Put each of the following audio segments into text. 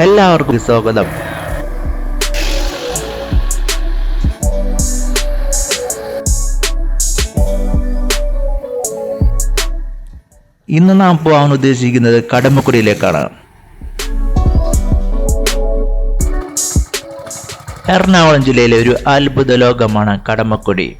എല്ലാവർക്കും സ്വാഗതം. ഇന്ന് നാം പോകാൻ ഉദ്ദേശിക്കുന്നത് കടമക്കുടിയിലേക്കാണ്. എറണാകുളം ജില്ലയിലെ ഒരു അത്ഭുത ലോകമാണ് കടമക്കുടി.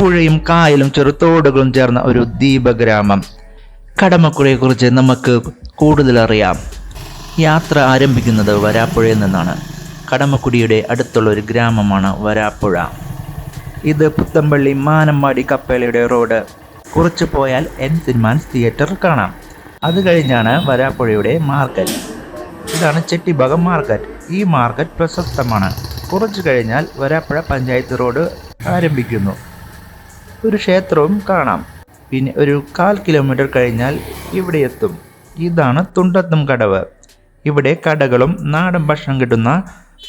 പുഴയും കായലും ചെറുത്തോടുകളും ചേർന്ന ഒരു ദ്വീപഗ്രാമം. കടമക്കുഴയെക്കുറിച്ച് നമുക്ക് കൂടുതലറിയാം യാത്ര ആരംഭിക്കുന്നത് വരാപ്പുഴയിൽ നിന്നാണ്. കടമക്കുടിയുടെ അടുത്തുള്ള ഒരു ഗ്രാമമാണ് വരാപ്പുഴ. ഇത് പുത്തമ്പള്ളി മാനമ്പാടി കപ്പേളയുടെ റോഡ്. കുറച്ച് പോയാൽ എൻ സിനിമാൻസ് തിയേറ്റർ കാണാം. അത് കഴിഞ്ഞാണ് വരാപ്പുഴയുടെ മാർക്കറ്റ്. ഇതാണ് ചെട്ടിഭാഗം മാർക്കറ്റ്. ഈ മാർക്കറ്റ് പ്രശസ്തമാണ്. കുറച്ച് കഴിഞ്ഞാൽ വരാപ്പുഴ പഞ്ചായത്ത് റോഡ് ആരംഭിക്കുന്നു. ഒരു ക്ഷേത്രവും കാണാം. പിന്നെ ഒരു കാൽ കിലോമീറ്റർ കഴിഞ്ഞാൽ ഇവിടെ എത്തും. ഇതാണ് തുണ്ടത്തും കടവ്. ഇവിടെ കടകളും നാടൻ ഭക്ഷണം കിട്ടുന്ന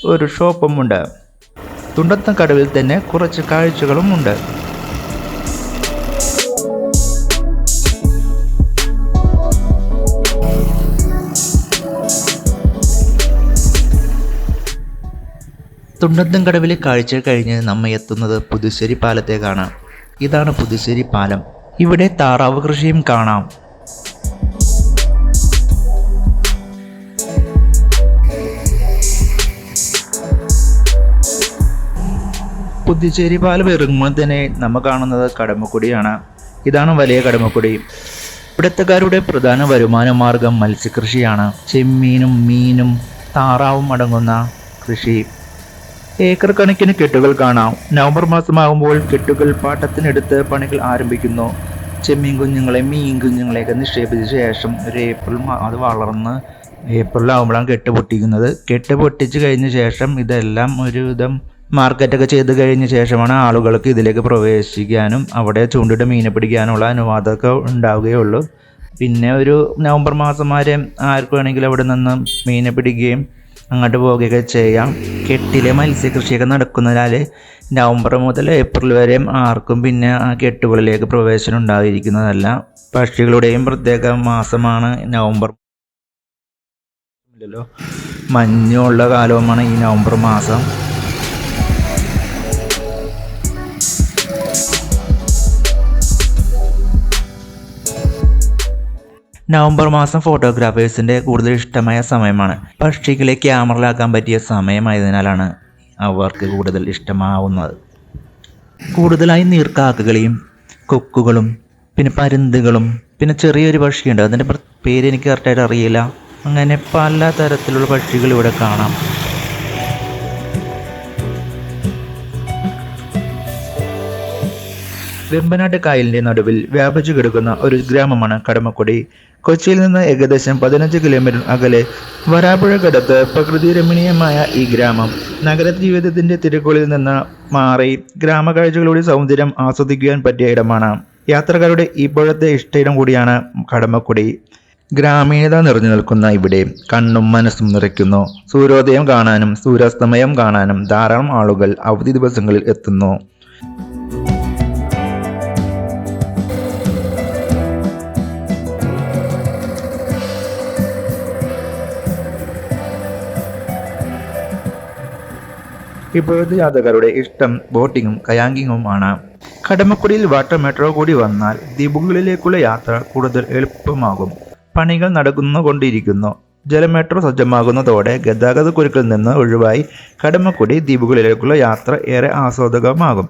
ഒരു ഷോപ്പും ഉണ്ട്. തുണ്ടത്തും കടവിൽ തന്നെ കുറച്ച് കാഴ്ചകളും ഉണ്ട്. തുണ്ടത്തും കടവിലെ കാഴ്ച കഴിഞ്ഞ് നമ്മ എത്തുന്നത് പുതുശ്ശേരി പാലത്തേക്കാണ്. ഇതാണ് പുതുശ്ശേരി പാലം. ഇവിടെ താറാവ് കൃഷിയും കാണാം. പുതുച്ചേരി പാലം ഇറങ്ങുമ്പോൾ തന്നെ നമ്മ കാണുന്നത് കടമക്കുടിയാണ്. ഇതാണ് വലിയ കടമക്കുടി. ഇവിടുത്തുകാരുടെ പ്രധാന വരുമാന മാർഗം മത്സ്യകൃഷിയാണ്. ചെമ്മീനും മീനും താറാവും അടങ്ങുന്ന കൃഷി. ഏക്കർ കണക്കിന് കെട്ടുകൾ കാണാം. നവംബർ മാസമാകുമ്പോൾ കെട്ടുകൾ പാട്ടത്തിനെടുത്ത് പണികൾ ആരംഭിക്കുന്നു. ചെമ്മീൻ കുഞ്ഞുങ്ങളെ മീൻ കുഞ്ഞുങ്ങളെയൊക്കെ നിക്ഷേപിച്ച ശേഷം ഒരു ഏപ്രിൽ അത് വളർന്ന് ഏപ്രിലാകുമ്പോഴാണ് കെട്ട് പൊട്ടിക്കുന്നത്. കെട്ട് പൊട്ടിച്ച് കഴിഞ്ഞ ശേഷം ഇതെല്ലാം ഒരുവിധം മാർക്കറ്റൊക്കെ ചെയ്ത് കഴിഞ്ഞ ശേഷമാണ് ആളുകൾക്ക് ഇതിലേക്ക് പ്രവേശിക്കാനും അവിടെ ചൂണ്ടിട്ട് മീനെ പിടിക്കാനുള്ള അനുവാദമൊക്കെ ഉണ്ടാവുകയുള്ളൂ. പിന്നെ ഒരു നവംബർ മാസം വരെ ആർക്ക് വേണമെങ്കിലും അവിടെ നിന്ന് മീനെ പിടിക്കുകയും അങ്ങോട്ട് പോവുകയൊക്കെ ചെയ്യാം. കെട്ടിലെ മത്സ്യകൃഷിയൊക്കെ നടക്കുന്നതിനാൽ നവംബർ മുതൽ ഏപ്രിൽ വരെയും ആർക്കും പിന്നെ ആ കെട്ടുകളിലേക്ക് പ്രവേശനം ഉണ്ടായിരിക്കുന്നതല്ല. പക്ഷികളുടെയും പ്രത്യേക മാസമാണ് നവംബർ. മഞ്ഞുള്ള കാലവുമാണ് ഈ നവംബർ മാസം. നവംബർ മാസം ഫോട്ടോഗ്രാഫേഴ്സിന്റെ കൂടുതൽ ഇഷ്ടമായ സമയമാണ്. പക്ഷികളെ ക്യാമറയിലാക്കാൻ പറ്റിയ സമയമായതിനാലാണ് അവർക്ക് കൂടുതൽ ഇഷ്ടമാവുന്നത്. കൂടുതലായി നീർക്കാക്കകളെയും കൊക്കുകളും പിന്നെ പരുന്തുകളും പിന്നെ ചെറിയൊരു പക്ഷിയുണ്ട്. അതിന്റെ പേര് എനിക്ക് കറക്റ്റായിട്ട് അറിയില്ല. അങ്ങനെ പല തരത്തിലുള്ള പക്ഷികൾ ഇവിടെ കാണാം. വെമ്പനാട്ട് കായലിന്റെ നടുവിൽ വ്യാപിച്ചു കിടക്കുന്ന ഒരു ഗ്രാമമാണ് കടമക്കുടി. കൊച്ചിയിൽ നിന്ന് ഏകദേശം പതിനഞ്ച് കിലോമീറ്റർ അകലെ വരാപ്പുഴക്കടുത്ത് പ്രകൃതി രമണീയമായ ഈ ഗ്രാമം. നഗര ജീവിതത്തിന്റെ തിരക്കുകളിൽ നിന്ന് മാറി ഗ്രാമകാഴ്ചകളുടെ സൗന്ദര്യം ആസ്വദിക്കുവാൻ പറ്റിയ ഇടമാണ്. യാത്രക്കാരുടെ ഇപ്പോഴത്തെ ഇഷ്ടയിടം കൂടിയാണ് കടമക്കുടി. ഗ്രാമീണത നിറഞ്ഞു നിൽക്കുന്ന ഇവിടെ കണ്ണും മനസ്സും നിറയ്ക്കുന്നു. സൂര്യോദയം കാണാനും സൂര്യാസ്തമയം കാണാനും ധാരാളം ആളുകൾ അവധി ദിവസങ്ങളിൽ എത്തുന്നു. ജാതകരുടെ ഇഷ്ടം ബോട്ടിങ്ങും കയാങ്കിങ്ങുമാണ് കടമക്കുടിയിൽ വാട്ടർ മെട്രോ കൂടി വന്നാൽ ദ്വീപുകളിലേക്കുള്ള യാത്ര കൂടുതൽ എളുപ്പമാകും. പണികൾ നടക്കുന്നുകൊണ്ടിരിക്കുന്നു ജലമെട്രോ സജ്ജമാകുന്നതോടെ ഗതാഗത കുരുക്കിൽ നിന്ന് ഒഴിവായി കടമക്കുടി ദ്വീപുകളിലേക്കുള്ള യാത്ര ഏറെ ആസ്വാദകമാകും.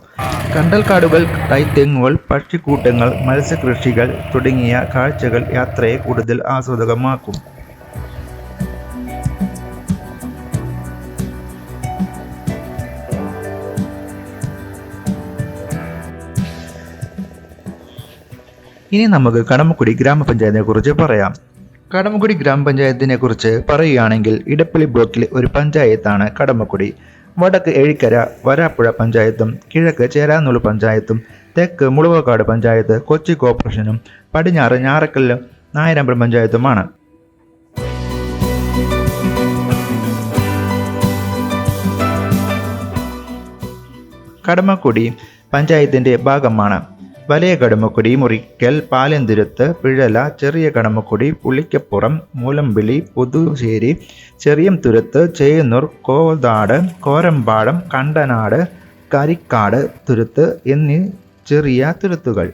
കണ്ടൽക്കാടുകൾ തൈത്തെങ്ങുകൾ പക്ഷിക്കൂട്ടങ്ങൾ മത്സ്യകൃഷികൾ തുടങ്ങിയ കാഴ്ചകൾ യാത്രയെ കൂടുതൽ ആസ്വാദകമാക്കും. ഇനി നമുക്ക് കടമക്കുടി ഗ്രാമപഞ്ചായത്തിനെ കുറിച്ച് പറയാം. കടമക്കുടി ഗ്രാമപഞ്ചായത്തിനെ കുറിച്ച് പറയുകയാണെങ്കിൽ ഇടപ്പള്ളി ബ്ലോക്കിലെ ഒരു പഞ്ചായത്താണ് കടമക്കുടി. വടക്ക് എഴിക്കര വരാപ്പുഴ പഞ്ചായത്തും കിഴക്ക് ചേരാനുള്ള പഞ്ചായത്തും തെക്ക് മുളവക്കാട് പഞ്ചായത്ത് കൊച്ചി കോർപ്പറേഷനും പടിഞ്ഞാറ് ഞാറക്കല്ലും നായരമ്പലം പഞ്ചായത്തുമാണ്. കടമക്കുടി പഞ്ചായത്തിന്റെ ഭാഗമാണ്. വലിയ കടമക്കുടി മുറിക്കൽ പാലന്തുരുത്ത് പിഴല ചെറിയ കടമക്കുടി പുളിക്കപ്പുറം മൂലമ്പിളി പുതുശ്ശേരി ചെറിയംതുരുത്ത് ചേന്നൂർ കോതാട് കോരമ്പാടം കണ്ടനാട് കരിക്കാട് തുരുത്ത് എന്നീ ചെറിയ തുരുത്തുകൾ.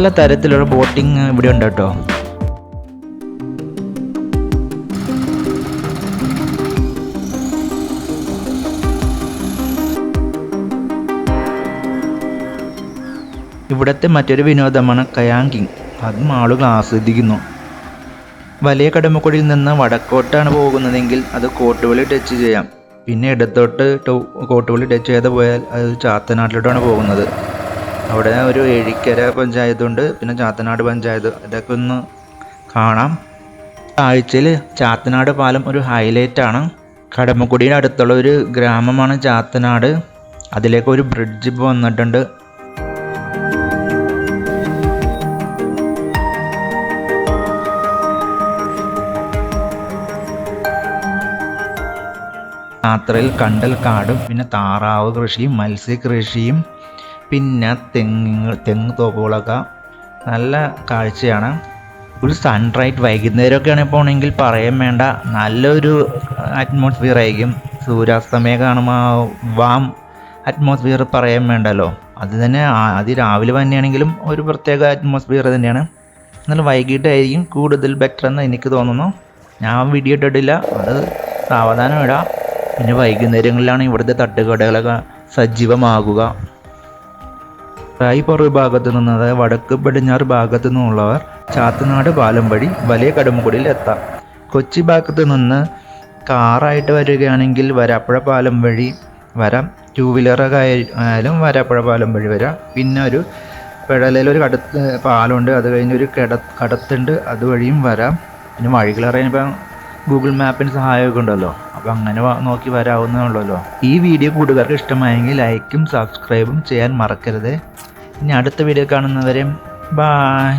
പല തരത്തിലുള്ള ബോട്ടിങ് ഇവിടെ ഉണ്ട് കേട്ടോ. ഇവിടുത്തെ മറ്റൊരു വിനോദമാണ് കയാങ്കിങ്. അതും ആളുകൾ ആസ്വദിക്കുന്നു. വലിയ കടമക്കുടിയിൽ നിന്ന് വടക്കോട്ടാണ് പോകുന്നതെങ്കിൽ അത് കോട്ടുവള്ളി ടച്ച് ചെയ്യാം. പിന്നെ ഇടത്തോട്ട് കോട്ടുവള്ളി ടച്ച് ചെയ്ത് പോയാൽ അത് ചാത്തനാട്ടിലോട്ടാണ് പോകുന്നത്. അവിടെ ഒരു എഴിക്കര പഞ്ചായത്തുണ്ട് പിന്നെ ചാത്തനാട് പഞ്ചായത്ത്. ഇതൊക്കെ ഒന്ന് കാണാം. ആഴ്ചയിൽ ചാത്തനാട് പാലം ഒരു ഹൈലൈറ്റ് ആണ്. കടമക്കുടിയുടെ അടുത്തുള്ള ഒരു ഗ്രാമമാണ് ചാത്തനാട്. അതിലേക്ക് ഒരു ബ്രിഡ്ജ് ഇപ്പോൾ വന്നിട്ടുണ്ട്. യാത്രയിൽ കണ്ടൽ കാടും പിന്നെ താറാവ് കൃഷിയും മത്സ്യകൃഷിയും പിന്നെ തെങ്ങ് തെങ്ങ് തോപ്പുകളൊക്കെ നല്ല കാഴ്ചയാണ്. ഒരു സൺറൈറ്റ് വൈകുന്നേരമൊക്കെയാണ് പോകണമെങ്കിൽ പറയാൻ വേണ്ട. നല്ലൊരു അറ്റ്മോസ്ഫിയർ ആയിരിക്കും. സൂര്യാസ്തമയം കാണുമ്പോൾ ആ വാം അറ്റ്മോസ്ഫിയർ പറയാൻ വേണ്ടല്ലോ. അത് തന്നെ അതിരാവിലെ അത് രാവിലെ തന്നെയാണെങ്കിലും ഒരു പ്രത്യേക അറ്റ്മോസ്ഫിയർ തന്നെയാണ്. എന്നാൽ വൈകിട്ടായിരിക്കും കൂടുതൽ ബെറ്റർ എന്ന് എനിക്ക് തോന്നുന്നു. ഞാൻ വീഡിയോ ഇട്ടിട്ടില്ല. അത് സാവധാനം ഇടാം. പിന്നെ വൈകുന്നേരങ്ങളിലാണ് ഇവിടുത്തെ തട്ടുകടകളൊക്കെ സജീവമാകുക. റായിപ്പുറ ഭാഗത്തു നിന്ന് അതായത് വടക്ക് പടിഞ്ഞാറ് ഭാഗത്തു നിന്നുള്ളവർ ചാത്തനാട് പാലം വഴി വലിയ കടമുകുടിയിൽ എത്താം. കൊച്ചി ഭാഗത്ത് നിന്ന് കാറായിട്ട് വരികയാണെങ്കിൽ വരാപ്പുഴ പാലം വഴി വരാം. ടൂ വീലറൊക്കെ ആയാലും വരാപ്പുഴ പാലം വഴി വരാം. പിന്നെ ഒരു പെടലയിൽ ഒരു കടത്ത് പാലമുണ്ട് അത് കഴിഞ്ഞ് ഒരു കിട കടത്തുണ്ട് അതുവഴിയും വരാം. പിന്നെ വഴികൾ അറിയാൻ ഗൂഗിൾ മാപ്പിന് സഹായമൊക്കെ ഉണ്ടല്ലോ. അപ്പോൾ അങ്ങനെ നോക്കി വരാവുന്നേ ഉള്ളല്ലോ. ഈ വീഡിയോ കൂട്ടുകാർക്ക് ഇഷ്ടമായെങ്കിൽ ലൈക്കും സബ്സ്ക്രൈബും ചെയ്യാൻ മറക്കരുത്. ഇനി അടുത്ത വീഡിയോ കാണുന്നവരെ ബായ്